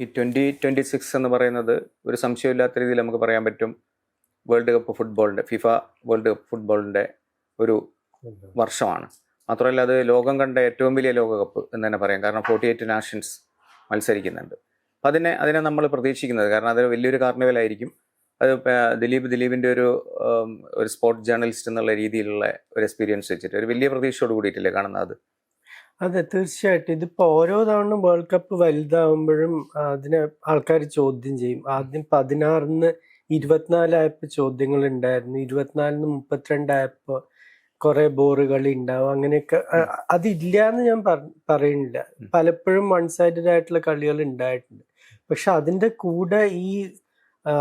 ഈ twenty twenty six എന്ന് പറയുന്നത് ഒരു സംശയമില്ലാത്ത രീതിയിൽ നമുക്ക് പറയാൻ പറ്റും. വേൾഡ് കപ്പ് ഫുട്ബോളിന്റെ ഫിഫ വേൾഡ് കപ്പ് ഫുട്ബോളിന്റെ ഒരു വർഷമാണ്. മാത്രമല്ല അത് ലോകം കണ്ട ഏറ്റവും വലിയ ലോകകപ്പ് എന്ന് തന്നെ പറയാം. കാരണം ഫോർട്ടി എയ്റ്റ് നാഷൻസ് മത്സരിക്കുന്നുണ്ട്. അപ്പം അതിനെ അതിനെ നമ്മൾ പ്രതീക്ഷിക്കുന്നത്. കാരണം അത് വലിയൊരു കാർണിവലായിരിക്കും. അത് ദിലീപ് ദിലീപിന്റെ ഒരു ഒരു സ്പോർട്സ് ജേർണലിസ്റ്റ് എന്നുള്ള രീതിയിലുള്ള ഒരു എക്സ്പീരിയൻസ് വെച്ചിട്ട് ഒരു വലിയ പ്രതീക്ഷയോട് കൂടിയിട്ടില്ലേ കാണുന്നത് അത്. അതെ തീർച്ചയായിട്ടും. ഇതിപ്പോ ഓരോ തവണ വേൾഡ് കപ്പ് വലുതാവുമ്പോഴും അതിനെ ആൾക്കാർ ചോദ്യം ചെയ്യും. ആദ്യം പതിനാറിന് ഇരുപത്തിനാലായപ്പോ ചോദ്യങ്ങൾ ഉണ്ടായിരുന്നു ഇരുപത്തിനാലിന് മുപ്പത്തിരണ്ടായപ്പോ കുറെ ബോറുകൾ ഉണ്ടാവും. അങ്ങനെയൊക്കെ അതില്ല എന്ന് ഞാൻ പറയുന്നില്ല പലപ്പോഴും വൺ സൈഡഡ് ആയിട്ടുള്ള കളികൾ ഉണ്ടായിട്ടുണ്ട്. പക്ഷെ അതിന്റെ കൂടെ ഈ ആ,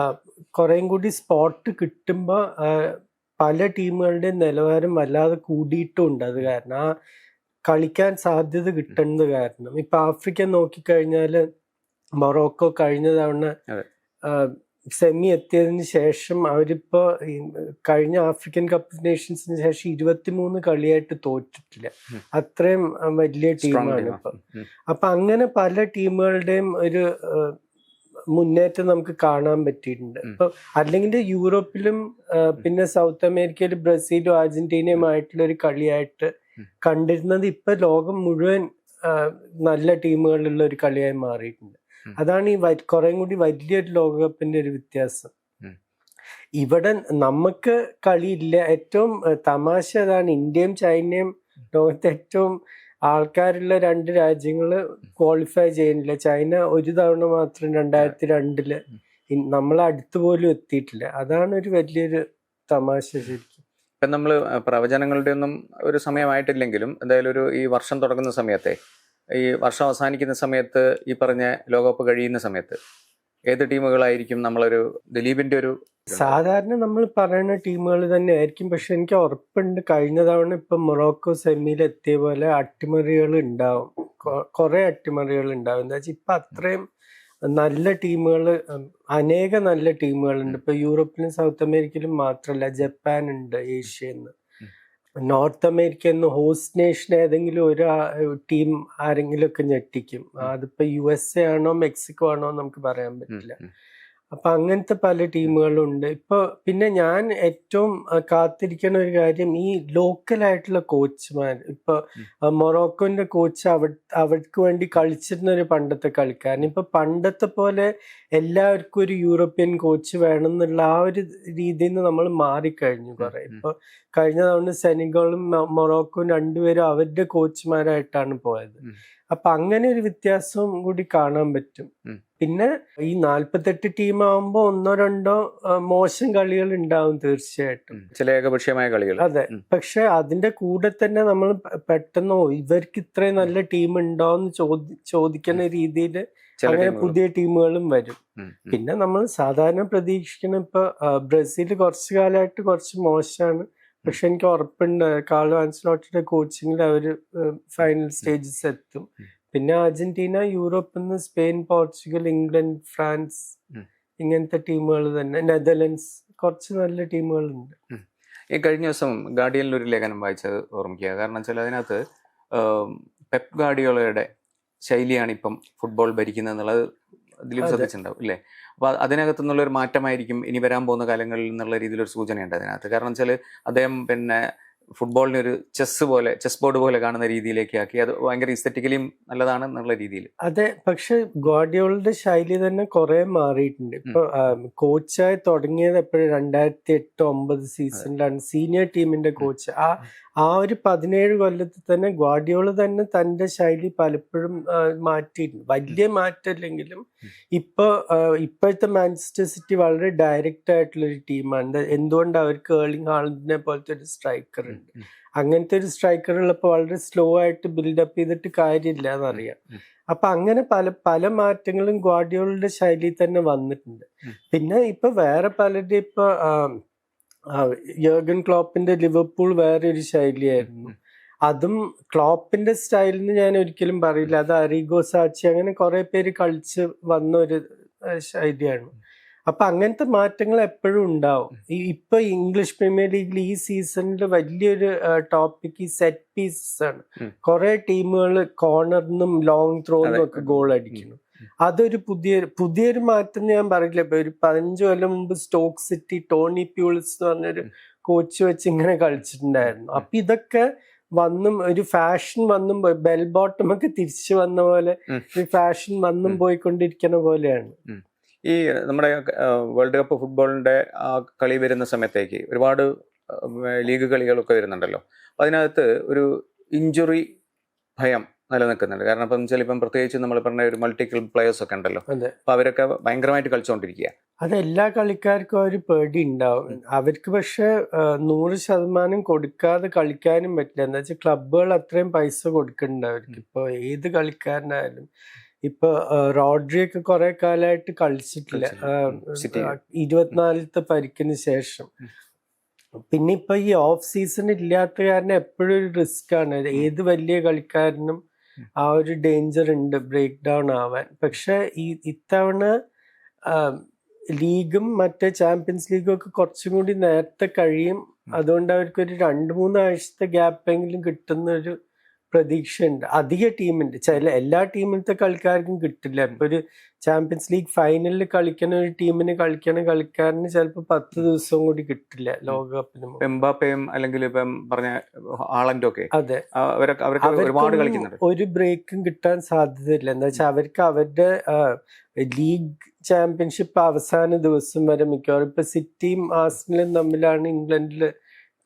കുറേം കൂടി സ്പോട്ട് കിട്ടുമ്പോൾ പല ടീമുകളുടെയും നിലവാരം വല്ലാതെ കൂടിയിട്ടുമുണ്ട് അത് കാരണം ആ കളിക്കാൻ സാധ്യത കിട്ടുന്നത് കാരണം. ഇപ്പൊ ആഫ്രിക്ക നോക്കിക്കഴിഞ്ഞാൽ മൊറോക്കോ കഴിഞ്ഞ തവണ സെമി എത്തിയതിന് ശേഷം അവരിപ്പോ കഴിഞ്ഞ ആഫ്രിക്കൻ കപ്പ് നേഷൻസിന് ശേഷം ഇരുപത്തിമൂന്ന് കളിയായിട്ട് തോറ്റിട്ടില്ല. അത്രയും വലിയ ടീമാണ് ഇപ്പൊ. അപ്പൊ അങ്ങനെ പല ടീമുകളുടെയും ഒരു മുന്നേറ്റം നമുക്ക് കാണാൻ പറ്റിയിട്ടുണ്ട്. ഇപ്പൊ അല്ലെങ്കിൽ യൂറോപ്പിലും പിന്നെ സൗത്ത് അമേരിക്കയിലും ബ്രസീലും അർജന്റീനയുമായിട്ടുള്ള ഒരു കളിയായിട്ട്. കണ്ടിരുന്നത് ഇപ്പൊ ലോകം മുഴുവൻ നല്ല ടീമുകളുള്ള ഒരു കളിയായി മാറിയിട്ടുണ്ട്. അതാണ് ഈ കുറേം കൂടി വലിയൊരു ലോകകപ്പിന്റെ ഒരു വ്യത്യാസം. ഇവിടെ നമുക്ക് കളിയില്ല. ഏറ്റവും തമാശ അതാണ് ഇന്ത്യയും ചൈനയും ലോകത്തെ ഏറ്റവും ആൾക്കാരുള്ള രണ്ട് രാജ്യങ്ങൾ ക്വാളിഫൈ ചെയ്യുന്നില്ല. ചൈന ഒരു തവണ മാത്രം രണ്ടായിരത്തി രണ്ടിൽ നമ്മൾ അടുത്ത് പോലും എത്തിയിട്ടില്ല. അതാണ് ഒരു വലിയൊരു തമാശ ശരിക്കും. ഇപ്പം നമ്മൾ പ്രവചനങ്ങളുടെ ഒന്നും ഒരു സമയമായിട്ടില്ലെങ്കിലും എന്തായാലും ഒരു ഈ വർഷം തുടങ്ങുന്ന സമയത്തെ ഈ വർഷം അവസാനിക്കുന്ന സമയത്ത് ഈ പറഞ്ഞ ലോകകപ്പ് കഴിയുന്ന സമയത്ത് ഏത് ടീമുകളായിരിക്കും നമ്മളൊരു ദിലീപിന്റെ ഒരു സാധാരണ നമ്മൾ പറയുന്ന ടീമുകൾ തന്നെ ആയിരിക്കും പക്ഷെ എനിക്ക് ഉറപ്പുണ്ട് കഴിഞ്ഞ തവണ ഇപ്പൊ മൊറോക്കോ സെമിയിൽ എത്തിയ പോലെ അട്ടിമറികൾ ഉണ്ടാവും. കുറെ അട്ടിമറികൾ ഉണ്ടാവും. എന്താ വെച്ചാൽ ഇപ്പൊ അത്രയും നല്ല ടീമുകൾ അനേക നല്ല ടീമുകളുണ്ട്. ഇപ്പൊ യൂറോപ്പിലും സൗത്ത് അമേരിക്കയിലും മാത്രമല്ല ജപ്പാൻ ഉണ്ട് ഏഷ്യന്ന് നോർത്ത് അമേരിക്ക എന്ന് ഹോസ്റ്റ് നേഷൻ ഏതെങ്കിലും ഒരു ടീം ആരെങ്കിലും ഒക്കെ ഞെട്ടിക്കും അതിപ്പോ യു എസ് എ ആണോ മെക്സിക്കോ ആണോ നമുക്ക് പറയാൻ പറ്റില്ല. അപ്പൊ അങ്ങനത്തെ പല ടീമുകളും ഉണ്ട് ഇപ്പൊ പിന്നെ ഞാൻ ഏറ്റവും കാത്തിരിക്കുന്ന ഒരു കാര്യം ഈ ലോക്കൽ ആയിട്ടുള്ള കോച്ച്മാർ ഇപ്പൊ. മൊറോക്കോന്റെ കോച്ച് അവ അവർക്ക് വേണ്ടി കളിച്ചിരുന്ന ഒരു പണ്ടത്തെ കളിക്കാരൻ ഇപ്പൊ പണ്ടത്തെ പോലെ എല്ലാവർക്കും ഒരു യൂറോപ്യൻ കോച്ച് വേണം എന്നുള്ള ആ ഒരു രീതിയിൽ നിന്ന് നമ്മൾ മാറിക്കഴിഞ്ഞു കുറെ. ഇപ്പൊ കഴിഞ്ഞ തവണ സെനിഗളും മൊറോക്കോയും രണ്ടുപേരും അവരുടെ കോച്ച്മാരായിട്ടാണ് പോയത്. അപ്പൊ അങ്ങനെ ഒരു വ്യത്യാസവും കൂടി കാണാൻ പറ്റും. പിന്നെ ഈ നാല്പത്തെട്ട് ടീം ആവുമ്പോ ഒന്നോ രണ്ടോ മോശം കളികൾ ഉണ്ടാവും തീർച്ചയായിട്ടും. ചില ഏകപക്ഷീയമായ കളികൾ. അതെ. പക്ഷെ അതിന്റെ കൂടെ തന്നെ നമ്മൾ പെട്ടെന്നോ ഇവർക്ക് ഇത്രയും നല്ല ടീം ഉണ്ടോ എന്ന് ചോദി ചോദിക്കുന്ന രീതിയിൽ അങ്ങനെ പുതിയ ടീമുകളും വരും. പിന്നെ നമ്മൾ സാധാരണ പ്രതീക്ഷിക്കുന്ന ഇപ്പൊ ബ്രസീൽ കുറച്ചു കാലമായിട്ട് കുറച്ച് മോശമാണ്. പക്ഷെ എനിക്ക് ഉറപ്പുണ്ട് കാർലോ ആൻസലോട്ടിയുടെ കോച്ചിങ്ങിൽ അവർ ഫൈനൽ സ്റ്റേജസ് എത്തും. പിന്നെ അർജന്റീന യൂറോപ്പിൽ നിന്ന് സ്പെയിൻ പോർച്ചുഗൽ ഇംഗ്ലണ്ട് ഫ്രാൻസ് ഇങ്ങനത്തെ ടീമുകൾ തന്നെ. നെതർലൻഡ്സ് കുറച്ച് നല്ല ടീമുകളുണ്ട്. ഈ കഴിഞ്ഞ ദിവസം ഗാർഡിയനിൽ ഒരു ലേഖനം വായിച്ചത് ഓർമ്മിക്കുക. കാരണം വെച്ചാൽ അതിനകത്ത് പെപ് ഗാർഡിയോളയുടെ ശൈലിയാണ് ഇപ്പം ഫുട്ബോൾ ഭരിക്കുന്നത് എന്നുള്ളത് ദിലീപ്. ശ്രദ്ധിച്ചിട്ടുണ്ടാവും അല്ലേ അപ്പൊ അതിനകത്തു നിന്നുള്ള ഒരു മാറ്റമായിരിക്കും ഇനി വരാൻ പോകുന്ന കാലങ്ങളിൽ എന്നുള്ള രീതിയിലൊരു സൂചനയുണ്ട് അതിനകത്ത്. കാരണം വെച്ചാൽ അദ്ദേഹം പിന്നെ ഫുട്ബോളിനെ ഒരു ചെസ് പോലെ ചെസ് ബോർഡ് പോലെ കാണുന്ന രീതിയിലേക്ക് ആക്കി. അത് ഭയങ്കര ഇസ്തറ്റിക്കലിയും നല്ലതാണ് എന്നുള്ള രീതിയിൽ അതെ പക്ഷെ ഗോഡിയോളുടെ ശൈലി തന്നെ കുറെ മാറിയിട്ടുണ്ട്. ഇപ്പൊ കോച്ചായി തുടങ്ങിയത് എപ്പോഴും രണ്ടായിരത്തി എട്ട് ഒമ്പത് സീസണിലാണ് സീനിയർ ടീമിന്റെ കോച്ച്. ആ ആ ഒരു പതിനേഴ് കൊല്ലത്തിൽ തന്നെ ഗ്വാഡിയോൾ തന്നെ തന്റെ ശൈലി പലപ്പോഴും മാറ്റിയിട്ടുണ്ട്. വലിയ മാറ്റമില്ലെങ്കിലും ഇപ്പൊ ഇപ്പോഴത്തെ മാഞ്ചസ്റ്റർ സിറ്റി വളരെ ഡയറക്റ്റ് ആയിട്ടുള്ള ഒരു ടീമാണ് എന്തുകൊണ്ട് അവർക്ക് ഏർലിംഗ് ഹാളിനെ പോലത്തെ ഒരു സ്ട്രൈക്കർ അങ്ങനത്തെ ഒരു സ്ട്രൈക്കർ ഉള്ളപ്പോൾ വളരെ സ്ലോ ആയിട്ട് ബിൽഡപ്പ് ചെയ്തിട്ട് കാര്യമില്ല എന്നറിയാം. അപ്പൊ അങ്ങനെ പല പല മാറ്റങ്ങളും ഗ്വാഡിയോളുടെ ശൈലിയിൽ തന്നെ വന്നിട്ടുണ്ട്. പിന്നെ ഇപ്പൊ വേറെ പലരുടെ ഇപ്പൊ യോഗൻ ക്ലോപ്പിന്റെ ലിവർപൂൾ വേറെ ഒരു ശൈലിയായിരുന്നു അതും ക്ലോപ്പിന്റെ സ്റ്റൈലിന്ന് ഞാൻ ഒരിക്കലും പറയില്ല. അത് അറിഗോ സാച്ചി അങ്ങനെ കുറെ പേര് കളിച്ച് വന്ന ഒരു ശൈലിയാണ്. അപ്പൊ അങ്ങനത്തെ മാറ്റങ്ങൾ എപ്പോഴും ഉണ്ടാവും. ഈ ഇപ്പൊ ഇംഗ്ലീഷ് പ്രീമിയർ ലീഗിൽ ഈ സീസണിൽ വലിയൊരു ടോപ്പിക് ഈ സെറ്റ് പീസസ് ആണ്. കുറെ ടീമുകൾ കോർണറിനും ലോങ് ത്രോന്നും. ഒക്കെ ഗോൾ അടിക്കുന്നു. അതൊരു പുതിയ പുതിയൊരു മാറ്റം ഞാൻ പറയില്ല. ഇപ്പൊ ഒരു പതിനഞ്ച് കൊല്ലം മുമ്പ് സ്റ്റോക്ക് സിറ്റി ടോണി പ്യൂൾസ് എന്ന് പറഞ്ഞൊരു കോച്ച് വെച്ച് ഇങ്ങനെ കളിച്ചിട്ടുണ്ടായിരുന്നു. അപ്പൊ ഇതൊക്കെ വന്നും ഒരു ഫാഷൻ വന്നും പോയി ബെൽ ബോട്ടം ഒക്കെ തിരിച്ചു വന്ന പോലെ. ഒരു ഫാഷൻ വന്നും പോയിക്കൊണ്ടിരിക്കുന്ന പോലെയാണ്. ഈ നമ്മുടെ വേൾഡ് കപ്പ് ഫുട്ബോളിന്റെ ആ കളി വരുന്ന സമയത്തേക്ക് ഒരുപാട് ലീഗ് കളികളൊക്കെ വരുന്നുണ്ടല്ലോ. അതിനകത്ത് ഒരു ഇഞ്ചുറി ഭയം നിലനിൽക്കുന്നുണ്ട്. കാരണം ഇപ്പം വെച്ചാൽ ഇപ്പം പ്രത്യേകിച്ച് നമ്മൾ പറഞ്ഞ ഒരു മൾട്ടി ക്ലബ് പ്ലേയേഴ്സ് ഒക്കെ ഉണ്ടല്ലോ. അപ്പൊ അവരൊക്കെ ഭയങ്കരമായിട്ട് കളിച്ചുകൊണ്ടിരിക്കുക അത് എല്ലാ കളിക്കാർക്കും ഒരു പേടി ഉണ്ടാവും. അവർക്ക് പക്ഷെ നൂറ് ശതമാനം കൊടുക്കാതെ കളിക്കാനും പറ്റില്ല. എന്താ വെച്ചാൽ ക്ലബുകൾ അത്രയും പൈസ കൊടുക്കുന്നുണ്ട് അവർക്ക്. ഇപ്പോൾ ഏത് കളിക്കാരനായാലും. ഇപ്പൊ റോഡ്രിയൊക്കെ കുറെ കാലമായിട്ട് കളിച്ചിട്ടില്ല. ഇരുപത്തിനാലത്തെ പരിക്കിന് ശേഷം. പിന്നെ ഇപ്പൊ ഈ ഓഫ് സീസൺ ഇല്ലാത്ത കാരണം എപ്പോഴും ഒരു റിസ്ക് ആണ്. ഏത് വലിയ കളിക്കാരനും ആ ഒരു ഡേഞ്ചർ ഉണ്ട് ബ്രേക്ക് ഡൗൺ ആവാൻ. പക്ഷെ ഈ ഇത്തവണ ലീഗും മറ്റേ ചാമ്പ്യൻസ് ലീഗും ഒക്കെ കുറച്ചും കൂടി നേരത്തെ കഴിയും. അതുകൊണ്ട് അവർക്ക് ഒരു രണ്ട് മൂന്ന് ആഴ്ചത്തെ ഗ്യാപ്പെങ്കിലും കിട്ടുന്ന ഒരു പ്രതീക്ഷയുണ്ട്. അധിക ടീമുണ്ട് ചില എല്ലാ ടീമിലത്തെ കളിക്കാർക്കും കിട്ടില്ല. ഇപ്പൊ ഒരു ചാമ്പ്യൻസ് ലീഗ് ഫൈനലിൽ കളിക്കുന്ന ഒരു ടീമിന് കളിക്കണ കളിക്കാരന് ചിലപ്പോൾ പത്ത് ദിവസം കൂടി കിട്ടില്ല ലോകകപ്പിന്. എംബാപ്പയും അല്ലെങ്കിൽ ഇപ്പം പറഞ്ഞ ആളന്റെ ഒക്കെ അതെ. ഒരുപാട് കളിക്കുന്നുണ്ട്. ഒരു ബ്രേക്കും കിട്ടാൻ സാധ്യതയില്ല. എന്താ വെച്ചാൽ അവർക്ക് അവരുടെ ലീഗ് ചാമ്പ്യൻഷിപ്പ് അവസാന ദിവസം വരെ മിക്കവാറും ഇപ്പൊ സിറ്റിയും ആസ്റ്റിനും തമ്മിലാണ് ഇംഗ്ലണ്ടിൽ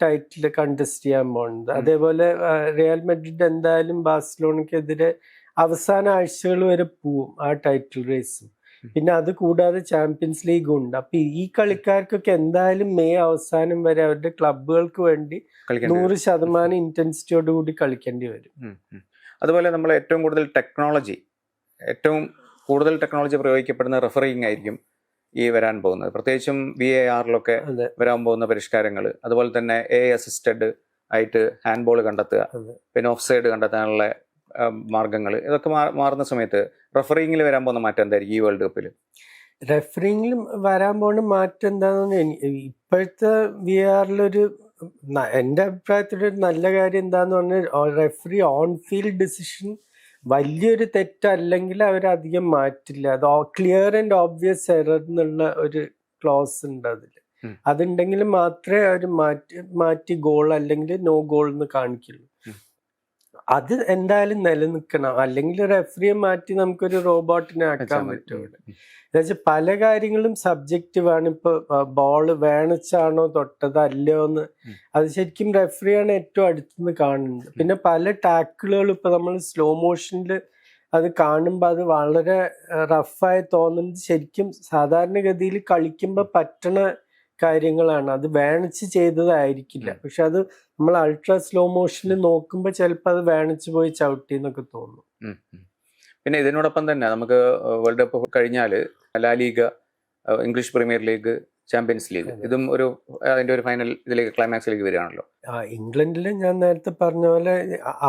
ടൈറ്റിൽ കണ്ടസ്റ്റ് ചെയ്യാൻ പോകുന്നത് അതേപോലെ റിയൽ മെഡ്രിഡ് എന്തായാലും ബാഴ്സലോണയ്ക്കെതിരെ അവസാന ആഴ്ചകൾ വരെ പോവും ആ ടൈറ്റിൽ റേസും പിന്നെ അത് കൂടാതെ ചാമ്പ്യൻസ് ലീഗും ഉണ്ട്. അപ്പൊ ഈ കളിക്കാർക്കൊക്കെ എന്തായാലും മെയ് അവസാനം വരെ അവരുടെ ക്ലബുകൾക്ക് വേണ്ടി നൂറ് ശതമാനം ഇന്റൻസിറ്റിയോട് കൂടി കളിക്കേണ്ടി വരും. അതുപോലെ നമ്മൾ ഏറ്റവും കൂടുതൽ ടെക്നോളജി ഏറ്റവും കൂടുതൽ ടെക്നോളജി പ്രയോഗിക്കപ്പെടുന്ന റെഫറിങ് ആയിരിക്കും ഈ വരാൻ പോകുന്നത്. പ്രത്യേകിച്ചും വി എ ആറിലൊക്കെ വരാൻ പോകുന്ന പരിഷ്കാരങ്ങൾ അതുപോലെ തന്നെ എ അസിസ്റ്റഡ് ആയിട്ട് ഹാൻഡ് ബോൾ കണ്ടെത്തുക പിന്നെ ഓഫ് സൈഡ് കണ്ടെത്താനുള്ള മാർഗങ്ങൾ ഇതൊക്കെ മാറുന്ന സമയത്ത് റെഫറിങ്ങിൽ വരാൻ പോകുന്ന മാറ്റം എന്തായിരിക്കും ഈ വേൾഡ് കപ്പിൽ റെഫറിങ്ങിലും വരാൻ പോകുന്ന മാറ്റം എന്താണെന്ന് എനി- ഇപ്പോഴത്തെ വി ആറിലൊരു എന്റെ അഭിപ്രായത്തിൽ ഒരു നല്ല കാര്യം എന്താന്ന് പറഞ്ഞാൽ റെഫറി ഓൺ ഫീൽഡ് ഡിസിഷൻ വലിയൊരു തെറ്റല്ലെങ്കിൽ അവരധികം മാറ്റില്ല അത് ക്ലിയർ ആൻഡ് ഓബ്വിയസ് എറർ എന്നുള്ള ഒരു ക്ലോസ് ഉണ്ട് അതിൽ. അതുണ്ടെങ്കിൽ മാത്രമേ അവർ മാറ്റി മാറ്റി ഗോൾ അല്ലെങ്കിൽ നോ ഗോൾ എന്ന് കാണിക്കുള്ളൂ. അത് എന്തായാലും നിലനിൽക്കണം. അല്ലെങ്കിൽ റെഫറിയെ മാറ്റി നമുക്കൊരു റോബോട്ടിനെ ആക്കാൻ പറ്റും. എന്നുവെച്ചാൽ പല കാര്യങ്ങളും സബ്ജക്റ്റീവ് ആണ്. ഇപ്പൊ ബോൾ വേണച്ചാണോ തൊട്ടത് അല്ലയോ എന്ന് അത് ശരിക്കും റെഫറിയാണ് ഏറ്റവും അടുത്തുനിന്ന് കാണുന്നത്. പിന്നെ പല ടാക്കിളുകളും ഇപ്പൊ നമ്മൾ സ്ലോ മോഷനിൽ അത് കാണുമ്പോൾ അത് വളരെ റഫായി തോന്നുന്നത് ശരിക്കും സാധാരണഗതിയിൽ കളിക്കുമ്പോൾ പറ്റണ കാര്യങ്ങളാണ്. അത് വേണിച്ച് ചെയ്തതായിരിക്കില്ല. പക്ഷെ അത് നമ്മൾ അൾട്രാ സ്ലോ മോഷനിൽ നോക്കുമ്പോൾ ചിലപ്പോൾ അത് വേണിച്ച് പോയി ചവിട്ടി എന്നൊക്കെ തോന്നും. പിന്നെ ഇതിനോടൊപ്പം തന്നെ നമുക്ക് വേൾഡ് കപ്പ് കഴിഞ്ഞാൽ La Liga English premier league champions league ഇതും ഒരു അതിന്റെ ഒരു ഫൈനൽ ഇതിലേക്ക് ക്ലൈമാക്സിലേക്ക് വരികയാണല്ലോ. ഇംഗ്ലണ്ടിൽ ഞാൻ നേരത്തെ പറഞ്ഞ പോലെ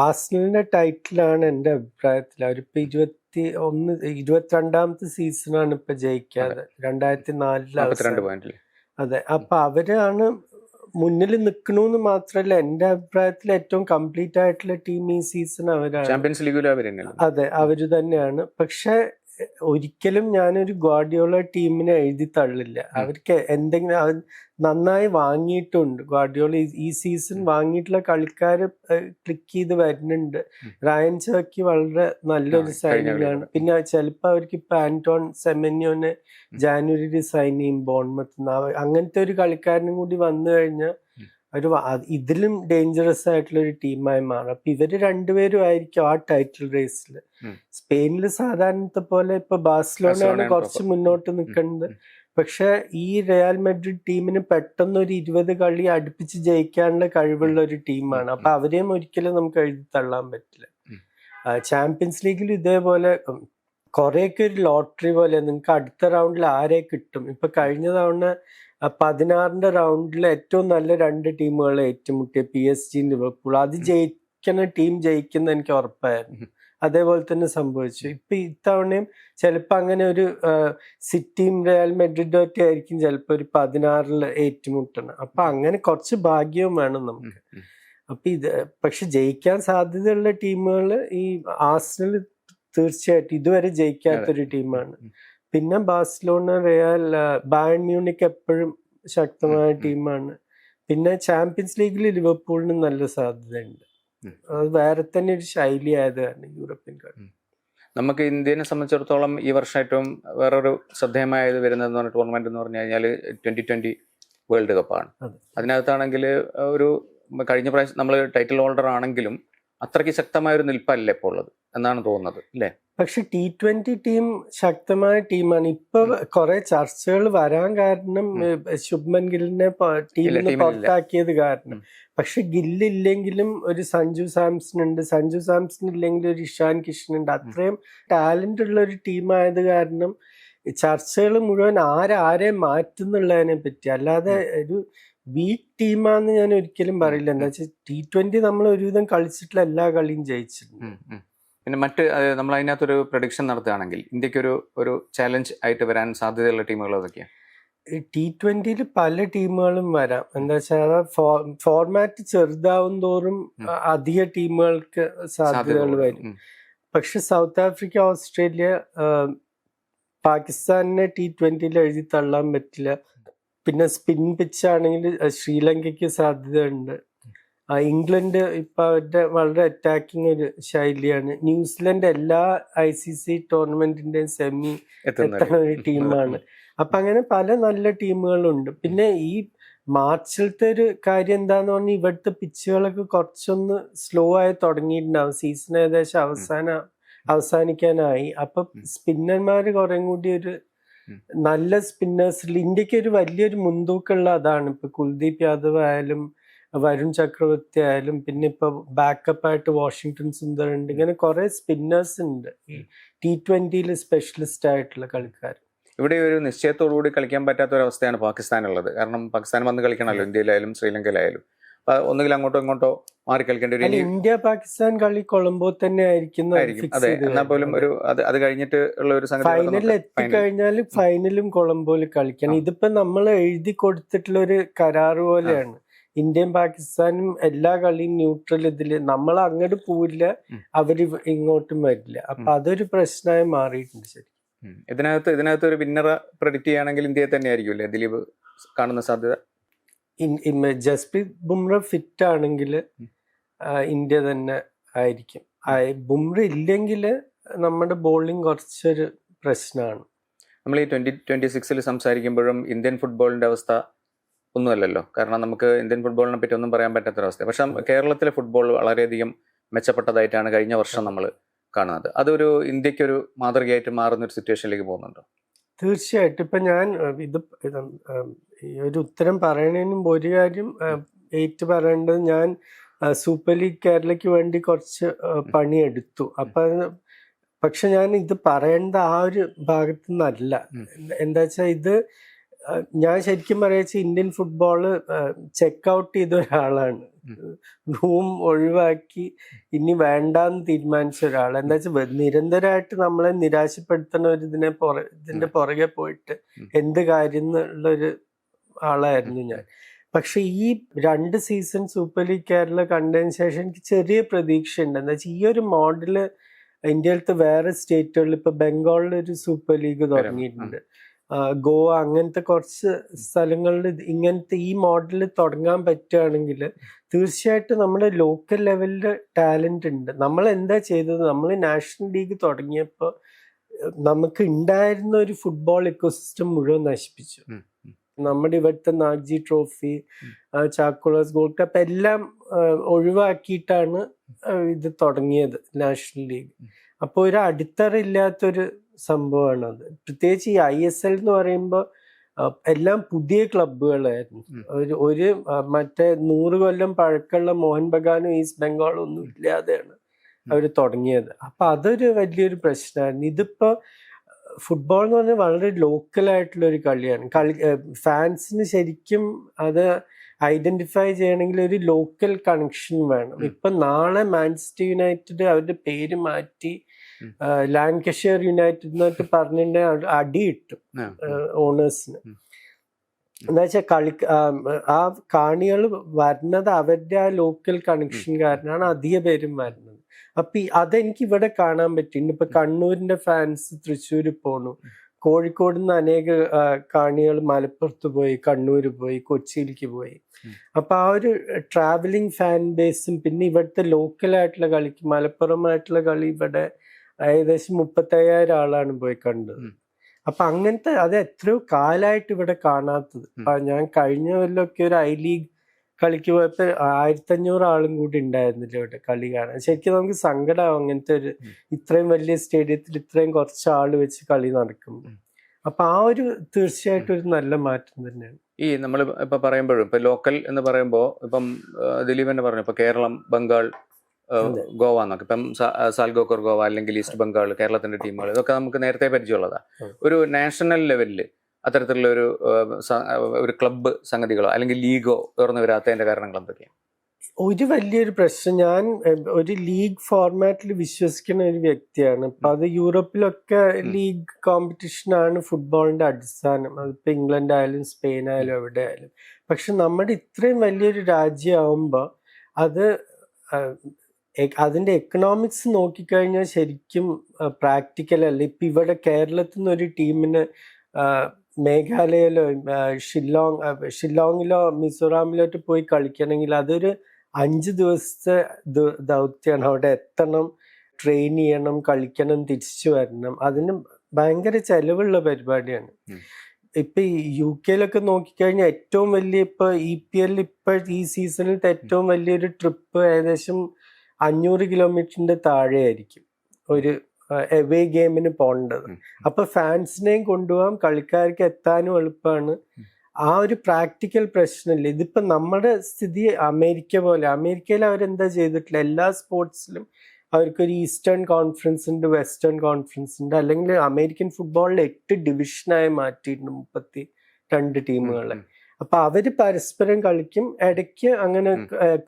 ആസ്ലിന്റെ ടൈറ്റിലാണ് എന്റെ അഭിപ്രായത്തിൽ അവരിപ്പോ ഇരുപത്തി ഒന്ന് ഇരുപത്തിരണ്ടാമത്തെ സീസണാണ് ഇപ്പൊ ജയിക്കാതെ രണ്ടായിരത്തി നാലിൽ അതെ. അപ്പൊ അവരാണ് മുന്നിൽ നിൽക്കണമെന്ന് മാത്രല്ല എന്റെ അഭിപ്രായത്തിൽ ഏറ്റവും കംപ്ലീറ്റ് ആയിട്ടുള്ള ടീം ഈ സീസൺ അവരാണ്. ചാമ്പ്യൻസ് ലീഗിലും അവർ അതെ അവർ തന്നെയാണ്. പക്ഷെ ഒരിക്കലും ഞാനൊരു ഗ്വാഡിയോള ടീമിനെ എഴുതി തള്ളില്ല. അവർക്ക് എന്തെങ്കിലും നന്നായി വാങ്ങിയിട്ടുണ്ട്. ഗ്വാഡിയോള ഈ- സീസൺ വാങ്ങിയിട്ടുള്ള കളിക്കാര് ക്ലിക്ക് ചെയ്ത് വരുന്നുണ്ട്. റയൻ ചോക്കി വളരെ നല്ലൊരു സൈനിങ് ആണ്. പിന്നെ ചിലപ്പോൾ അവർക്ക് ഇപ്പൊ ആന്റോൺ സെമന്യോനെ. ജാനുവരിയിൽ സൈൻ ചെയ്യും ബോൺമത്ത്. അങ്ങനത്തെ ഒരു കളിക്കാരനും കൂടി വന്നു കഴിഞ്ഞാൽ. ഒരു ഇതിലും ഡേഞ്ചറസ് ആയിട്ടുള്ള ഒരു ടീമായി മാറും. അപ്പൊ ഇവർ രണ്ടുപേരും ആയിരിക്കും ആ ടൈറ്റിൽ റേസിൽ സ്പെയിനിൽ സാധാരണത്തെ പോലെ ഇപ്പൊ ബാഴ്സലോണയാണ് കുറച്ച് മുന്നോട്ട് നിൽക്കുന്നത്. പക്ഷെ ഈ റയൽ മെഡ്രിഡ് ടീമിന് പെട്ടെന്ന് ഒരു ഇരുപത് കളി അടുപ്പിച്ച് ജയിക്കാനുള്ള കഴിവുള്ള ഒരു ടീമാണ് അപ്പൊ അവരെയും ഒരിക്കലും നമുക്ക് എഴുതി തള്ളാൻ പറ്റില്ല. ചാമ്പ്യൻസ് ലീഗിൽ ഇതേപോലെ കുറെയൊക്കെ ഒരു ലോട്ടറി പോലെ. നിങ്ങൾക്ക് അടുത്ത റൗണ്ടിൽ ആരെ കിട്ടും? ഇപ്പൊ കഴിഞ്ഞ തവണ പതിനാറിന്റെ റൗണ്ടിൽ ഏറ്റവും നല്ല രണ്ട് ടീമുകൾ ഏറ്റുമുട്ടിയ പി എസ് ജി ലിവർപൂൾ. അത് ജയിക്കുന്ന ടീം ജയിക്കുന്ന എനിക്ക് ഉറപ്പായിരുന്നു. അതേപോലെ തന്നെ സംഭവിച്ചു. ഇപ്പൊ ഇത്തവണയും ചിലപ്പോ അങ്ങനെ ഒരു സിറ്റിയും റയൽ മെഡ്രിഡോറ്റി ആയിരിക്കും ചിലപ്പോ ഒരു പതിനാറിൽ ഏറ്റുമുട്ടണം അപ്പൊ അങ്ങനെ കുറച്ച് ഭാഗ്യവും വേണം നമുക്ക്. അപ്പൊ ഇത് പക്ഷെ ജയിക്കാൻ സാധ്യതയുള്ള ടീമുകൾ ഈ ആസ്നൽ തീർച്ചയായിട്ടും ഇതുവരെ ജയിക്കാത്തൊരു ടീമാണ്. പിന്നെ ബാഴ്സലോണ റിയൽ ബാൻ മ്യൂണിക് എപ്പോഴും ശക്തമായ. ടീമാണ്. പിന്നെ ചാമ്പ്യൻസ് ലീഗിൽ ലിവർപൂളിന് നല്ല സാധ്യതയുണ്ട്. അത് വേറെ തന്നെ ഒരു ശൈലി ആയത് കാരണം യൂറോപ്യൻ കളി നമുക്ക് ഇന്ത്യനെ സംബന്ധിച്ചിടത്തോളം ഈ വർഷം ഏറ്റവും വേറൊരു ശ്രദ്ധേയമായത് വരുന്നത് പറഞ്ഞ ടൂർണമെന്റ് എന്ന് പറഞ്ഞു കഴിഞ്ഞാൽ ട്വന്റി ട്വന്റി വേൾഡ് കപ്പാണ് അതെ. അതിനകത്താണെങ്കിൽ ഒരു കഴിഞ്ഞ പ്രാവശ്യം നമ്മൾ ടൈറ്റിൽ ഹോൾഡർ ആണെങ്കിലും അത്രയ്ക്ക് ശക്തമായ ഒരു നിൽപ്പല്ല ഇപ്പോൾ ഉള്ളത്. എന്നാണ് തോന്നുന്നത് അല്ലേ? പക്ഷെ ടി ട്വന്റി ടീം ശക്തമായ ടീമാണ് ഇപ്പൊ കുറെ ചർച്ചകൾ വരാൻ കാരണം ശുഭ്മൻ ഗില്ലിനെ ടീമിന് പുറത്താക്കിയത് കാരണം. പക്ഷെ ഗില്ലില്ലെങ്കിലും ഒരു സഞ്ജു സാംസൺ ഉണ്ട് സഞ്ജു സാംസൺ ഇല്ലെങ്കിലും ഒരു ഇഷാൻ കിഷൻ ഉണ്ട് അത്രയും ടാലന്റ് ഉള്ള ഒരു ടീമായത് കാരണം ചർച്ചകൾ മുഴുവൻ ആരാരെ മാറ്റുന്നുള്ളതിനെ പറ്റി. അല്ലാതെ ഒരു വീക്ക് ടീമാന്ന് ഞാൻ ഒരിക്കലും പറയില്ല. എന്താ വെച്ചാൽ ടി ട്വന്റി നമ്മൾ ഒരുവിധം കളിച്ചിട്ടുള്ള എല്ലാ കളിയും ജയിച്ചിട്ടുണ്ട്. പിന്നെ മറ്റ് നമ്മൾ അതിനകത്തൊരു പ്രൊഡിക്ഷൻ നടത്തുകയാണെങ്കിൽ ഇന്ത്യയ്ക്ക് ഒരു ഒരു ചാലഞ്ച് ആയിട്ട് വരാൻ സാധ്യതയുള്ള ടീമുകൾ അതൊക്കെയാണ് ടി ട്വന്റിയിൽ പല ടീമുകളും വരാം. എന്താ വെച്ചാൽ ഫോർമാറ്റ് ചെറുതാവും തോറും. അധിക ടീമുകൾക്ക് സാധ്യതകൾ വരും. പക്ഷെ സൗത്ത് ആഫ്രിക്ക ഓസ്ട്രേലിയ പാകിസ്ഥാനെ പാകിസ്ഥാനിനെ ടി ട്വന്റിയിൽ എഴുതി തള്ളാൻ പറ്റില്ല. പിന്നെ സ്പിൻ പിച്ച് ആണെങ്കിൽ ശ്രീലങ്കയ്ക്ക് സാധ്യതയുണ്ട്. ഇംഗ്ലണ്ട് ഇപ്പൊ അവരുടെ വളരെ അറ്റാക്കിംഗ് ഒരു ശൈലിയാണ്. ന്യൂസിലൻഡ് എല്ലാ ഐ സി സി ടൂർണമെന്റിന്റെയും സെമി എത്തുന്ന ഒരു ടീമാണ്. അപ്പൊ അങ്ങനെ പല നല്ല ടീമുകളുണ്ട്. പിന്നെ ഈ മാർച്ചിലത്തെ ഒരു കാര്യം എന്താന്ന് പറഞ്ഞാൽ ഇവിടുത്തെ പിച്ചുകളൊക്കെ കുറച്ചൊന്ന് സ്ലോ ആയി തുടങ്ങിയിട്ടുണ്ടാവും. സീസൺ ഏകദേശം അവസാന അവസാനിക്കാനായി. അപ്പൊ സ്പിന്നർമാർ കുറെ കൂടി ഒരു. നല്ല സ്പിന്നേഴ്സിൽ ഇന്ത്യയ്ക്ക് ഒരു വലിയൊരു മുൻതൂക്കമുള്ള അതാണ്. ഇപ്പൊ കുൽദീപ് യാദവ് ആയാലും വരുൺ ചക്രവർത്തി ആയാലും പിന്നെ ഇപ്പൊ ബാക്കപ്പ് ആയിട്ട് വാഷിങ്ടൺ സുന്ദർ ഉണ്ട് ഇങ്ങനെ കുറെ സ്പിന്നേഴ്സ് ഉണ്ട്. ടി ട്വന്റിയിൽ സ്പെഷ്യലിസ്റ്റ് ആയിട്ടുള്ള കളിക്കാർ ഇവിടെ ഒരു നിശ്ചയത്തോടു കൂടി കളിക്കാൻ പറ്റാത്ത ഒരു അവസ്ഥയാണ് പാകിസ്ഥാൻ ഉള്ളത് കാരണം പാകിസ്ഥാൻ വന്ന് കളിക്കണമല്ലോ ഇന്ത്യയിലായാലും ശ്രീലങ്കയിലായാലും. ഒന്നുകിൽ അങ്ങോട്ടോ ഇങ്ങോട്ടോ മാറി കളിക്കേണ്ടി വരും. ഇന്ത്യ പാകിസ്ഥാൻ കളി കൊളംബോ തന്നെ ആയിരിക്കും അതെ എന്നാൽ പോലും ഒരു അത് കഴിഞ്ഞിട്ട് ഉള്ള ഒരു ഫൈനലിൽ. എത്തിക്കഴിഞ്ഞാൽ ഫൈനലും കൊളംബോയിൽ കളിക്കണം. ഇതിപ്പോ നമ്മൾ എഴുതി കൊടുത്തിട്ടുള്ള ഒരു കരാറ് പോലെയാണ്. ഇന്ത്യയും പാകിസ്ഥാനും എല്ലാ കളിയും ന്യൂട്രൽ ഇതിൽ. നമ്മൾ അങ്ങോട്ട് പോവില്ല ഉം. അവർ ഇങ്ങോട്ടും വരില്ല. അപ്പൊ അതൊരു പ്രശ്നമായി മാറിയിട്ടുണ്ട് ശരി. ഇതിനകത്ത് ഇതിനകത്ത് ഒരു വിന്നറെ പ്രെഡിക്റ്റ് ചെയ്യുകയാണെങ്കിൽ ഇന്ത്യയെ തന്നെ ആയിരിക്കും അല്ലേ ദിലീപ് കാണുന്ന സാധ്യത? ജസ്പ്രീത് ബുംറ ഫിറ്റ് ആണെങ്കിൽ ഇന്ത്യ തന്നെ ആയിരിക്കും. ബുംറ ഇല്ലെങ്കിൽ നമ്മുടെ ബോളിംഗ് കുറച്ചൊരു പ്രശ്നമാണ്. നമ്മൾ ഈ ട്വന്റി ട്വന്റി സിക്സിൽ സംസാരിക്കുമ്പോഴും ഇന്ത്യൻ ഫുട്ബോളിന്റെ അവസ്ഥ ഒന്നുമല്ലല്ലോ. കാരണം നമുക്ക് ഇന്ത്യൻ ഫുട്ബോളിനെ പറ്റി ഒന്നും പറയാൻ പറ്റാത്ത പറ്റാത്തൊരവസ്ഥ പക്ഷെ കേരളത്തിലെ ഫുട്ബോൾ വളരെയധികം മെച്ചപ്പെട്ടതായിട്ടാണ് കഴിഞ്ഞ വർഷം നമ്മൾ കാണുന്നത്. അതൊരു ഇന്ത്യക്കൊരു മാതൃകയായിട്ട് മാറുന്ന ഒരു സിറ്റുവേഷനിലേക്ക് പോകുന്നുണ്ടോ? തീർച്ചയായിട്ടും. ഇപ്പൊ ഞാൻ ഇത് ഈ ഒരു ഉത്തരം പറയണതിനും ഒരു കാര്യം ഏറ്റു പറയേണ്ടത് ഞാൻ സൂപ്പർ ലീഗ് കേരളയ്ക്ക് വേണ്ടി കുറച്ച് പണിയെടുത്തു. അപ്പൊ പക്ഷെ ഞാൻ ഇത് പറയേണ്ട ആ ഒരു ഭാഗത്തു നിന്നല്ല. എന്താ വെച്ചാൽ ഇത് ഞാൻ ശരിക്കും പറയച്ച് ഇന്ത്യൻ ഫുട്ബോൾ ചെക്ക് ഔട്ട് ചെയ്ത ഒരാളാണ്. റൂം ഒഴിവാക്കി ഇനി വേണ്ടാന്ന് തീരുമാനിച്ച ഒരാൾ എന്താ വെച്ചാൽ നിരന്തരമായിട്ട് നമ്മളെ നിരാശപ്പെടുത്തുന്ന ഒരു ഇതിനെ പുറ ഇതിന്റെ പുറകെ പോയിട്ട് എന്ത് കാര്യം എന്നുള്ളൊരു ആളായിരുന്നു ഞാൻ. പക്ഷെ ഈ രണ്ട് സീസൺ സൂപ്പർ ലീഗ് കേരള കണ്ടതിന് ശേഷം എനിക്ക് ചെറിയ പ്രതീക്ഷയുണ്ട്. എന്താ വെച്ചാൽ ഈ ഒരു മോഡൽ ഇന്ത്യയിലത്തെ വേറെ സ്റ്റേറ്റുകളിൽ ഇപ്പൊ ബംഗാളിൽ ഒരു സൂപ്പർ ലീഗ് തുടങ്ങിയിട്ടുണ്ട്. ഗോവ അങ്ങനത്തെ കുറച്ച് സ്ഥലങ്ങളിൽ ഇങ്ങനത്തെ ഈ മോഡൽ തുടങ്ങാൻ പറ്റുകയാണെങ്കിൽ തീർച്ചയായിട്ടും നമ്മുടെ ലോക്കൽ ലെവലിൽ ടാലന്റ് ഉണ്ട്. നമ്മൾ എന്താ ചെയ്തത്? നമ്മൾ നാഷണൽ ലീഗ് തുടങ്ങിയപ്പോൾ നമുക്ക് ഉണ്ടായിരുന്ന ഒരു ഫുട്ബോൾ ഇക്കോസിസ്റ്റം മുഴുവൻ നശിപ്പിച്ചു. നമ്മുടെ ഇവിടുത്തെ നാഗ്ജി ട്രോഫി ഉം. ഗോൾഡ് കപ്പ് എല്ലാം ഒഴിവാക്കിയിട്ടാണ് ഇത് തുടങ്ങിയത് നാഷണൽ ലീഗ് അപ്പോൾ ഒരു അടിത്തറ ഇല്ലാത്തൊരു സംഭവമാണ് അത് പ്രത്യേകിച്ച് ഈ ഐ എസ് എൽ എന്ന് പറയുമ്പോൾ എല്ലാം പുതിയ ക്ലബുകളായിരുന്നു ഒരു ഒരു മറ്റേ നൂറ് കൊല്ലം പഴക്കമുള്ള മോഹൻ ബഗാനും ഈസ്റ്റ് ബംഗാളും ഒന്നും ഇല്ലാതെയാണ് അവർ തുടങ്ങിയത്. അപ്പൊ അതൊരു വലിയൊരു പ്രശ്നമായിരുന്നു. ഇതിപ്പോ ഫുട്ബോൾ എന്ന് പറഞ്ഞാൽ വളരെ ലോക്കൽ ആയിട്ടുള്ള ഒരു കളിയാണ്. കളി ഫാൻസിന് ശരിക്കും അത് ഐഡന്റിഫൈ ചെയ്യണമെങ്കിൽ ഒരു ലോക്കൽ കണക്ഷൻ വേണം. ഇപ്പം നാളെ മാഞ്ചസ്റ്റർ യുണൈറ്റഡ് അവരുടെ പേര് മാറ്റി. ലാൻകഷെയർ യുണൈറ്റഡ് എന്നിട്ട് പറഞ്ഞിട്ട് അടിയിട്ടു ഓണേഴ്സിന്. എന്നുവെച്ചാൽ എന്താ വെച്ചാൽ കളി ആ, കാണികൾ വരുന്നത് അവരുടെ ആ ലോക്കൽ കണക്ഷൻ കാരനാണ് അധിക പേരും വരുന്നത്. അപ്പൊ അതെനിക്ക് ഇവിടെ കാണാൻ പറ്റി. ഇന്നിപ്പോ കണ്ണൂരിന്റെ ഫാൻസ് തൃശ്ശൂർ പോണു. കോഴിക്കോട് നിന്ന് അനേക കാണികൾ മലപ്പുറത്ത് പോയി കണ്ണൂർ പോയി കൊച്ചിയിലേക്ക് പോയി. അപ്പൊ ആ ഒരു ട്രാവലിംഗ് ഫാൻ ബേസും പിന്നെ ഇവിടുത്തെ ലോക്കൽ ആയിട്ടുള്ള കളിക്ക് മലപ്പുറമായിട്ടുള്ള കളി ഇവിടെ ഏകദേശം മുപ്പത്തയ്യായിരം ആളാണ് പോയി കണ്ടത്. അപ്പൊ അങ്ങനത്തെ അത് എത്രയോ കാലായിട്ട് ഇവിടെ കാണാത്തത്. അപ്പൊ ഞാൻ കഴിഞ്ഞ കൊല്ലമൊക്കെ ഒരു ഐ ലീഗ് കളിക്ക് പോയപ്പോ ആയിരത്തഞ്ഞൂറ് ആളും കൂടി ഉണ്ടായിരുന്നില്ല ഇവിടെ കളി കാണാൻ. ശരിക്കും നമുക്ക് സങ്കടമാവും അങ്ങനത്തെ ഒരു ഇത്രയും വലിയ സ്റ്റേഡിയത്തിൽ ഇത്രയും കുറച്ച് ആൾ വെച്ച് കളി നടക്കും. അപ്പൊ ആ ഒരു തീർച്ചയായിട്ടും ഒരു നല്ല മാറ്റം തന്നെയാണ്. ഈ നമ്മൾ ഇപ്പൊ പറയുമ്പോഴും ഇപ്പൊ ലോക്കൽ എന്ന് പറയുമ്പോൾ ഇപ്പം ദിലീപ് തന്നെ പറഞ്ഞു ഇപ്പൊ കേരളം ബംഗാൾ. ഗോവ എന്നൊക്കെ. ഇപ്പം സാൽഗോക്കർ ഗോവ അല്ലെങ്കിൽ ഈസ്റ്റ് ബംഗാൾ കേരളത്തിന്റെ ടീമുകൾ ഇതൊക്കെ നമുക്ക് നേരത്തെ പരിചയമുള്ളതാ. ഒരു നാഷണൽ ലെവലിൽ അത്തരത്തിലുള്ള ഒരു ഒരു ക്ലബ്ബ് സംഗതികളോ അല്ലെങ്കിൽ ലീഗോ തുറന്നു വരാത്തതിന്റെ കാരണങ്ങൾ എന്തൊക്കെയാണ്? ഒരു വലിയൊരു പ്രശ്നം. ഞാൻ ഒരു ലീഗ് ഫോർമാറ്റിൽ വിശ്വസിക്കുന്ന ഒരു വ്യക്തിയാണ്. ഇപ്പൊ അത് യൂറോപ്പിലൊക്കെ ലീഗ് കോമ്പറ്റീഷൻ ആണ് ഫുട്ബോളിന്റെ അടിസ്ഥാനം. അതിപ്പോ ഇംഗ്ലണ്ട് ആയാലും സ്പെയിൻ ആയാലും എവിടെ ആയാലും. പക്ഷെ നമ്മുടെ ഇത്രയും വലിയൊരു രാജ്യമാകുമ്പോൾ അത് അതിന്റെ എക്കണോമിക്സ് നോക്കിക്കഴിഞ്ഞാൽ ശരിക്കും പ്രാക്ടിക്കൽ അല്ല. ഇപ്പം ഇവിടെ കേരളത്തിൽ നിന്ന് ഒരു ടീമിന് മേഘാലയയിലോ ഷില്ലോങ് ഷില്ലോങ്ങിലോ മിസോറാമിലോട്ട് പോയി കളിക്കണമെങ്കിൽ അതൊരു അഞ്ച് ദിവസത്തെ ദൗത്യമാണ്. അവിടെ എത്തണം ട്രെയിൻ ചെയ്യണം കളിക്കണം തിരിച്ചു വരണം. അതിന് ഭയങ്കര ചെലവുള്ള പരിപാടിയാണ്. ഇപ്പം യു കെയിലൊക്കെ നോക്കിക്കഴിഞ്ഞാൽ ഏറ്റവും വലിയ ഇപ്പൊ ഇ പി എൽ ഇപ്പൊ ഈ സീസണിലത്തെ ഏറ്റവും വലിയൊരു ട്രിപ്പ് ഏകദേശം അഞ്ഞൂറ് കിലോമീറ്ററിന്റെ താഴെ ആയിരിക്കും ഒരു എവേ ഗെയിമിന് പോണ്ടത്. അപ്പൊ ഫാൻസിനെയും കൊണ്ടുപോകാം കളിക്കാർക്ക് എത്താനും എളുപ്പമാണ്. ആ ഒരു പ്രാക്ടിക്കൽ പ്രശ്നമില്ല. ഇതിപ്പോ നമ്മുടെ സ്ഥിതി അമേരിക്ക പോലെ. അമേരിക്കയിൽ അവരെന്താ ചെയ്തിട്ടില്ല? എല്ലാ സ്പോർട്സിലും അവർക്കൊരു ഈസ്റ്റേൺ കോൺഫറൻസ് ഉണ്ട് വെസ്റ്റേൺ കോൺഫറൻസ് ഉണ്ട്. അല്ലെങ്കിൽ അമേരിക്കൻ ഫുട്ബോളിൽ എട്ട് ഡിവിഷനായി മാറ്റിയിട്ടുണ്ട് മുപ്പത്തി രണ്ട് ടീമുകളെ. അപ്പൊ അവർ പരസ്പരം കളിക്കും. ഇടയ്ക്ക് അങ്ങനെ.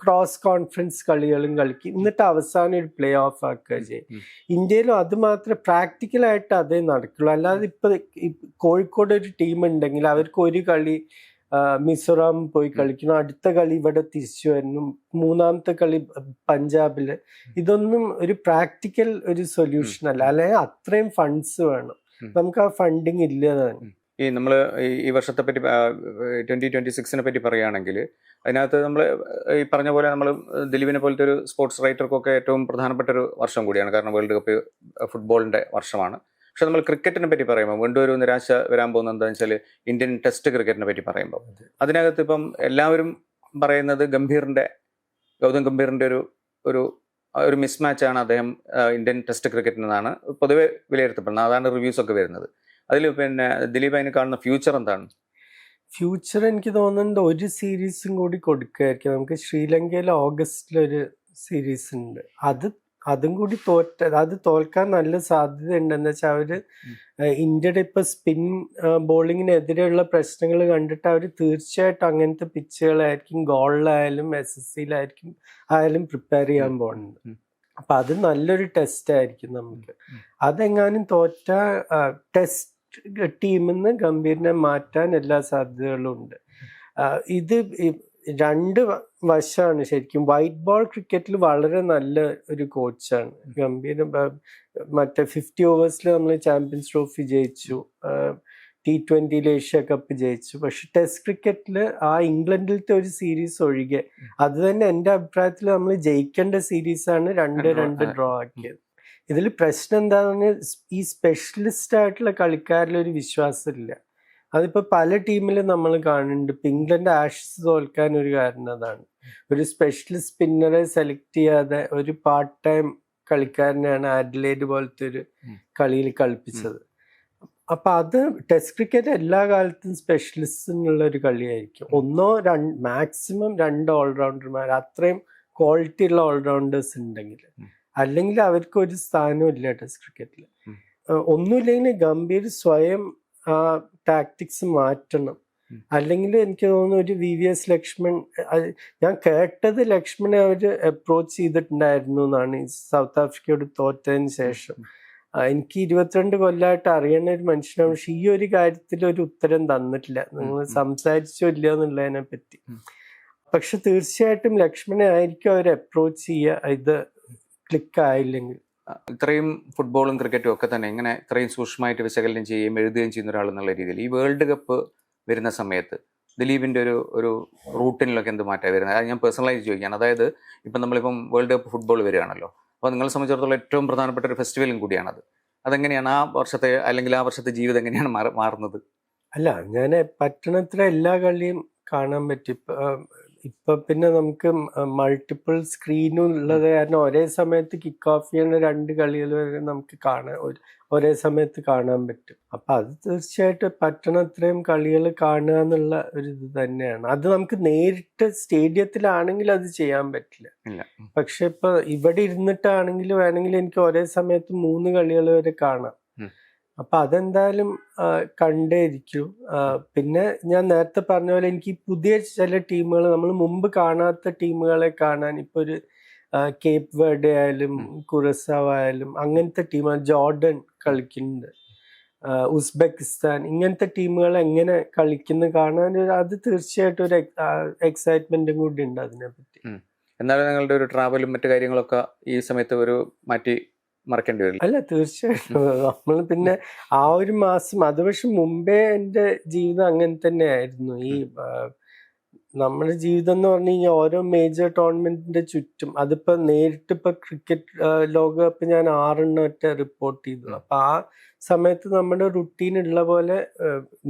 ക്രോസ് കോൺഫറൻസ് കളികളും കളിക്കും. എന്നിട്ട് അവസാനം ഒരു പ്ലേ ഓഫ് ആക്കുക ചെയ്യും. ഇന്ത്യയിലും അത് മാത്രമേ പ്രാക്ടിക്കലായിട്ട് അതേ നടക്കുള്ളൂ. അല്ലാതെ ഇപ്പൊ കോഴിക്കോട് ഒരു ടീം ഉണ്ടെങ്കിൽ അവർക്ക് ഒരു കളി മിസോറാം പോയി കളിക്കണം അടുത്ത കളി ഇവിടെ തിരിച്ചു വരണം മൂന്നാമത്തെ കളി പഞ്ചാബിൽ. ഇതൊന്നും ഒരു പ്രാക്ടിക്കൽ ഒരു സൊല്യൂഷൻ അല്ല. അല്ലെങ്കിൽ അത്രയും ഫണ്ട്സ് വേണം. നമുക്ക് ആ ഫണ്ടിങ് ഇല്ല ഈ നമ്മൾ ഈ വർഷത്തെ പറ്റി ട്വന്റി ട്വന്റി സിക്സിനെ പറ്റി പറയുകയാണെങ്കിൽ അതിനകത്ത് നമ്മൾ ഈ പറഞ്ഞ പോലെ നമ്മൾ ദിലീപിനെ പോലത്തെ ഒരു സ്പോർട്സ് റൈറ്റർക്കൊക്കെ ഏറ്റവും പ്രധാനപ്പെട്ട ഒരു വർഷം കൂടിയാണ്. കാരണം വേൾഡ് കപ്പ് ഫുട്ബോളിന്റെ വർഷമാണ്. പക്ഷെ നമ്മൾ ക്രിക്കറ്റിനെ പറ്റി പറയുമ്പോൾ വീണ്ടും ഒരു നിരാശ വരാൻ പോകുന്നത് എന്താണെന്ന് വെച്ചാൽ ഇന്ത്യൻ ടെസ്റ്റ് ക്രിക്കറ്റിനെ പറ്റി പറയുമ്പോൾ. അതിനകത്ത് ഇപ്പം എല്ലാവരും പറയുന്നത് ഗംഭീറിന്റെ ഗൗതം ഗംഭീറിന്റെ ഒരു ഒരു ഒരു മിസ്മാച്ചാണ് അദ്ദേഹം ഇന്ത്യൻ ടെസ്റ്റ് ക്രിക്കറ്റിൽ നിന്നാണ് പൊതുവെ വിലയിരുത്തപ്പെടുന്നത്. അതാണ് റിവ്യൂസ് ഒക്കെ വരുന്നത്. അതിൽ പിന്നെ ദിലീപ് അതിന് കാണുന്ന ഫ്യൂച്ചർ എന്താണ്? ഫ്യൂച്ചർ എനിക്ക് തോന്നുന്നുണ്ട് ഒരു സീരീസും കൂടി കൊടുക്കുകയായിരിക്കും നമുക്ക് ശ്രീലങ്കയിൽ ഓഗസ്റ്റിൽ ഒരു സീരീസ് ഉണ്ട്. അത് അതും കൂടി തോറ്റ അത് തോൽക്കാൻ നല്ല സാധ്യത ഉണ്ടെന്ന് വെച്ചാൽ അവർ ഇന്ത്യയുടെ ഇപ്പൊ സ്പിൻ ബോളിങ്ങിനെതിരെയുള്ള പ്രശ്നങ്ങൾ കണ്ടിട്ട് അവർ തീർച്ചയായിട്ടും അങ്ങനത്തെ പിച്ചുകളായിരിക്കും ഗോളിലായാലും എസ് എസ് സിയിലായിരിക്കും ആയാലും പ്രിപ്പയർ ചെയ്യാൻ. പോകുന്നത്. അപ്പൊ അത് നല്ലൊരു ടെസ്റ്റ് ആയിരിക്കും നമുക്ക്. അതെങ്ങാനും തോറ്റ ടെസ്റ്റ് ടീമിൽ നിന്ന് ഗംഭീരനെ മാറ്റാൻ എല്ലാ സാധ്യതകളും ഉണ്ട് ഇത് രണ്ട് വശമാണ് ശരിക്കും. വൈറ്റ് ബോൾ ക്രിക്കറ്റിൽ വളരെ നല്ല ഒരു കോച്ചാണ്. ഗംഭീര മറ്റേ ഫിഫ്റ്റി ഓവേഴ്സിൽ നമ്മൾ ചാമ്പ്യൻസ് ട്രോഫി ജയിച്ചു. ടി ട്വന്റിയിൽ ഏഷ്യ കപ്പ് ജയിച്ചു. പക്ഷെ ടെസ്റ്റ് ക്രിക്കറ്റിൽ ആ ഇംഗ്ലണ്ടിലത്തെ ഒരു സീരീസ് ഒഴികെ. അത് തന്നെ എന്റെ അഭിപ്രായത്തിൽ നമ്മൾ ജയിക്കേണ്ട സീരീസാണ് രണ്ട് രണ്ട് ഡ്രോ ആക്കിയത്. ഇതിൽ പ്രശ്നം എന്താണെന്ന് ഈ സ്പെഷ്യലിസ്റ്റ് ആയിട്ടുള്ള കളിക്കാരിലൊരു വിശ്വാസമില്ല. അതിപ്പോൾ പല ടീമിലും നമ്മൾ കാണുന്നുണ്ട്. ഇപ്പം ഇംഗ്ലണ്ട് ആഷസ് തോൽക്കാൻ ഒരു കാരണം അതാണ്. ഒരു സ്പെഷ്യലിസ്റ്റ് സ്പിന്നറെ സെലക്ട് ചെയ്യാതെ ഒരു പാർട്ട് ടൈം കളിക്കാരനെയാണ് ആഡ്ലേഡ് പോലത്തെ ഒരു കളിയിൽ കളിപ്പിച്ചത്. അപ്പൊ അത് ടെസ്റ്റ് ക്രിക്കറ്റ് എല്ലാ കാലത്തും സ്പെഷ്യലിസ്റ്റിനുള്ള ഒരു കളിയായിരിക്കും. ഒന്നോ രണ്ട് മാക്സിമം രണ്ട് ഓൾറൗണ്ടർമാർ അത്രയും ക്വാളിറ്റി ഉള്ള ഓൾറൗണ്ടേഴ്സ് ഉണ്ടെങ്കിൽ. അല്ലെങ്കിൽ അവർക്ക് ഒരു സ്ഥാനവും ഇല്ല ടെസ്റ്റ് ക്രിക്കറ്റിൽ. ഒന്നുമില്ലെങ്കിൽ ഗംഭീർ സ്വയം ആ ടാക്ടിക്സ് മാറ്റണം. അല്ലെങ്കിൽ എനിക്ക് തോന്നുന്നു ഒരു വി വി എസ് ലക്ഷ്മൺ ഞാൻ കേട്ടത് ലക്ഷ്മണെ അവർ അപ്രോച്ച് ചെയ്തിട്ടുണ്ടായിരുന്നു എന്നാണ്. ഈ സൗത്ത് ആഫ്രിക്കയോട് തോറ്റതിന് ശേഷം. എനിക്ക് ഇരുപത്തിരണ്ട് കൊല്ലമായിട്ട് അറിയുന്ന ഒരു മനുഷ്യനാണ് പക്ഷെ ഈ ഒരു കാര്യത്തിൽ ഒരു ഉത്തരം തന്നിട്ടില്ല. നിങ്ങൾ. സംസാരിച്ചോ ഇല്ല എന്നുള്ളതിനെ പറ്റി. പക്ഷെ തീർച്ചയായിട്ടും ലക്ഷ്മണെ ആയിരിക്കും അവർ അപ്രോച്ച് ചെയ്യുക. ഇത് ക്ലിക്ക് ആയില്ലെങ്കിൽ ഇത്രയും ഫുട്ബോളും ക്രിക്കറ്റും ഒക്കെ തന്നെ ഇങ്ങനെ ഇത്രയും സൂക്ഷ്മമായിട്ട് വിശകലനം ചെയ്യുകയും എഴുതുകയും ചെയ്യുന്ന ഒരാൾ എന്നുള്ള രീതിയിൽ ഈ വേൾഡ് കപ്പ് വരുന്ന സമയത്ത് ദിലീപിന്റെ ഒരു ഒരു റൂട്ടിനിലൊക്കെ എന്ത് മാറ്റമാണ് വരുന്നത്? അത് ഞാൻ പേഴ്സണലൈസ് ചോദിക്കുകയാണ്. അതായത് ഇപ്പം നമ്മളിപ്പം വേൾഡ് കപ്പ് ഫുട്ബോൾ വരികയാണല്ലോ. അപ്പോൾ നിങ്ങളെ സംബന്ധിച്ചിടത്തോളം ഏറ്റവും പ്രധാനപ്പെട്ട ഒരു ഫെസ്റ്റിവലും കൂടിയാണത്. അതെങ്ങനെയാണ് ആ വർഷത്തെ അല്ലെങ്കിൽ ആ വർഷത്തെ ജീവിതം എങ്ങനെയാണ് മാറുന്നത്? അല്ല ഞാൻ പട്ടണത്തിലെ എല്ലാ കളിയും കാണാൻ പറ്റും. ഇപ്പൊ പിന്നെ നമുക്ക് മൾട്ടിപ്പിൾ സ്ക്രീനും ഉള്ളത് കാരണം ഒരേ സമയത്ത് കിക്ക് ഓഫ് ചെയ്യുന്ന രണ്ട് കളികൾ വരെ നമുക്ക് കാണാൻ ഒരേ സമയത്ത് കാണാൻ പറ്റും. അപ്പൊ അത് തീർച്ചയായിട്ടും പറ്റണ അത്രയും കളികൾ കാണുക എന്നുള്ള ഒരു ഇത് തന്നെയാണ്. അത് നമുക്ക് നേരിട്ട് സ്റ്റേഡിയത്തിലാണെങ്കിൽ അത് ചെയ്യാൻ പറ്റില്ല. പക്ഷെ ഇപ്പൊ ഇവിടെ ഇരുന്നിട്ടാണെങ്കിൽ വേണമെങ്കിൽ എനിക്ക് ഒരേ സമയത്ത് മൂന്ന് കളികൾ വരെ കാണാം. അപ്പൊ അതെന്തായാലും കണ്ടേയിരിക്കും. കണ്ടേ ഇരിക്കൂ പിന്നെ ഞാൻ നേരത്തെ പറഞ്ഞ പോലെ എനിക്ക് പുതിയ ചില ടീമുകൾ നമ്മൾ മുമ്പ് കാണാത്ത ടീമുകളെ കാണാൻ ഇപ്പൊ ഒരു കേപ്പ് വേർഡ് ആയാലും കുറസാവ് ആയാലും അങ്ങനത്തെ ടീമാണ് ജോർഡൻ കളിക്കുന്നുണ്ട്. ഉസ്ബെക്കിസ്ഥാൻ ഇങ്ങനത്തെ ടീമുകൾ എങ്ങനെ കളിക്കുന്നു കാണാൻ അത് തീർച്ചയായിട്ടും ഒരു എക്സൈറ്റ്മെന്റും കൂടി ഉണ്ട് അതിനെപ്പറ്റി. എന്നാലും നിങ്ങളുടെ ഒരു ട്രാവലും മറ്റു കാര്യങ്ങളൊക്കെ ഈ സമയത്ത് ഒരു മാറ്റി മറക്കേണ്ടി വരില്ല. അല്ല തീർച്ചയായിട്ടും. നമ്മൾ പിന്നെ ആ ഒരു മാസം അത് പക്ഷെ മുമ്പേ എന്റെ ജീവിതം അങ്ങനെ തന്നെ ആയിരുന്നു ഈ നമ്മുടെ ജീവിതം എന്ന് പറഞ്ഞു കഴിഞ്ഞാൽ ഓരോ മേജർ ടൂർണമെന്റിന്റെ ചുറ്റും. അതിപ്പോ നേരിട്ട് ഇപ്പൊ ക്രിക്കറ്റ് ലോകകപ്പ് ഞാൻ ആറെണ്ണം ഒറ്റ റിപ്പോർട്ട് ചെയ്തു അപ്പൊ ആ സമയത്ത് നമ്മുടെ റുട്ടീൻ ഉള്ള പോലെ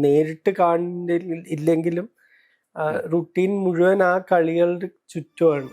നേരിട്ട് കാണുന്നില്ലെങ്കിലും റുട്ടീൻ മുഴുവൻ ആ കളികളുടെ ചുറ്റുമാണ്.